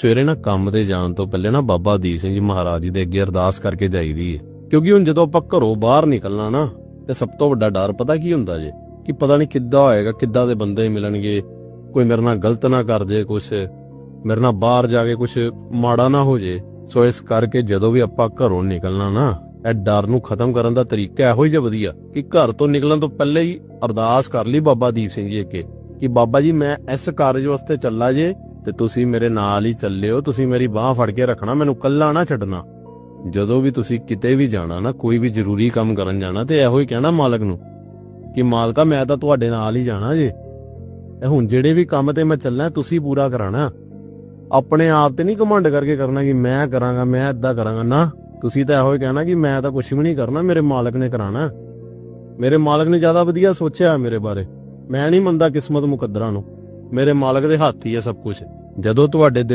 ਸਵੇਰੇ ਨਾ ਕੰਮ ਤੇ ਜਾਣ ਤੋਂ ਪਹਿਲੇ ਨਾ ਬਾਬਾ ਦੀਪ ਸਿੰਘ ਜੀ ਮਹਾਰਾਜ ਜੀ ਦੇ ਅੱਗੇ ਅਰਦਾਸ ਕਰਕੇ ਜਾਈਦੀ ਹੈ ਕਿਉਂਕਿ ਹੁਣ ਜਦੋਂ ਆਪਾਂ ਘਰੋਂ ਬਾਹਰ ਨਿਕਲਣਾ ਨਾ, ਤੇ ਸਭ ਤੋਂ ਵੱਡਾ ਡਰ ਪਤਾ ਕੀ ਹੁੰਦਾ ਜੇ? ਕਿ ਪਤਾ ਨਹੀਂ ਕਿੱਦਾਂ ਹੋਏਗਾ, ਕਿੱਦਾਂ ਦੇ ਬੰਦੇ ਮਿਲਣਗੇ, ਕੋਈ ਮੇਰੇ ਨਾਲ ਗਲਤ ਨਾ ਕਰ ਜੇ ਕੁਛ, ਮੇਰੇ ਨਾਲ ਬਾਹਰ ਜਾ ਕੇ ਕੁਛ ਮਾੜਾ ਨਾ ਹੋ ਜੇ। ਸੋ ਇਸ ਕਰਕੇ ਜਦੋਂ ਵੀ ਆਪਾਂ ਘਰੋਂ ਨਿਕਲਣਾ ਨਾ, ਇਹ ਡਰ ਨੂੰ ਖਤਮ ਕਰਨ ਦਾ ਤਰੀਕਾ ਇਹੋ ਹੀ ਜਿਹਾ ਵਧੀਆ, ਕਿ ਘਰ ਤੋਂ ਨਿਕਲਣ ਤੋਂ ਪਹਿਲੇ ਹੀ ਅਰਦਾਸ ਕਰ ਲਈ ਬਾਬਾ ਦੀਪ ਸਿੰਘ ਜੀ ਅੱਗੇ, ਕਿ ਬਾਬਾ ਜੀ ਮੈਂ ਇਸ ਕਾਰਜ ਵਾਸਤੇ ਚੱਲਾ ਜੇ ਤੇ ਤੁਸੀਂ ਮੇਰੇ ਨਾਲ ਹੀ ਚੱਲਿਓ, ਤੁਸੀਂ ਮੇਰੀ ਬਾਹ ਫੜ ਕੇ ਰੱਖਣਾ, ਮੈਨੂੰ ਕੱਲਾ ਨਾ ਛੱਡਣਾ। ਜਦੋਂ ਵੀ ਤੁਸੀਂ ਕਿਤੇ ਵੀ ਜਾਣਾ ਨਾ, ਕੋਈ ਵੀ ਜ਼ਰੂਰੀ ਕੰਮ ਕਰਨ ਜਾਣਾ, ਤੇ ਇਹੋ ਹੀ ਕਹਿਣਾ ਮਾਲਕ ਨੂੰ ਕਿ ਮਾਲਕਾ, ਮੈਂ ਤਾਂ ਤੁਹਾਡੇ ਨਾਲ ਹੀ ਜਾਣਾ ਜੇ। ਇਹ ਹੁਣ ਜਿਹੜੇ ਵੀ ਕੰਮ ਤੇ ਮੈਂ ਚੱਲਣਾ, ਤੁਸੀਂ ਪੂਰਾ ਕਰਾਣਾ। ਆਪਣੇ ਆਪ ਤੇ ਨਹੀਂ ਕਮਾਂਡ ਕਰਕੇ ਕਰਨਾ ਕਿ ਮੈਂ ਕਰਾਂਗਾ, ਮੈਂ ਏਦਾਂ ਕਰਾਂਗਾ। ਨਾ, ਤੁਸੀਂ ਤਾਂ ਇਹੋ ਹੀ ਕਹਿਣਾ ਕਿ ਮੈਂ ਤਾਂ ਕੁਝ ਵੀ ਨਹੀਂ ਕਰਨਾ, ਮੇਰੇ ਮਾਲਕ ਨੇ ਕਰਾਣਾ। ਮੇਰੇ ਮਾਲਕ ਨੇ ਜ਼ਿਆਦਾ ਵਧੀਆ ਸੋਚਿਆ ਮੇਰੇ ਬਾਰੇ। ਮੈਂ ਨਹੀਂ ਮੰਨਦਾ ਕਿਸਮਤ ਮੁਕੱਦਰਾਂ ਨੂੰ। ਮੇਰੇ ਮਾਲਕ ਦੇ ਹੱਥ ਹੀ ਹੈ ਸਭ ਕੁਝ ਜਦੋਂ ਤੁਹਾਡੇ ਦਿਲ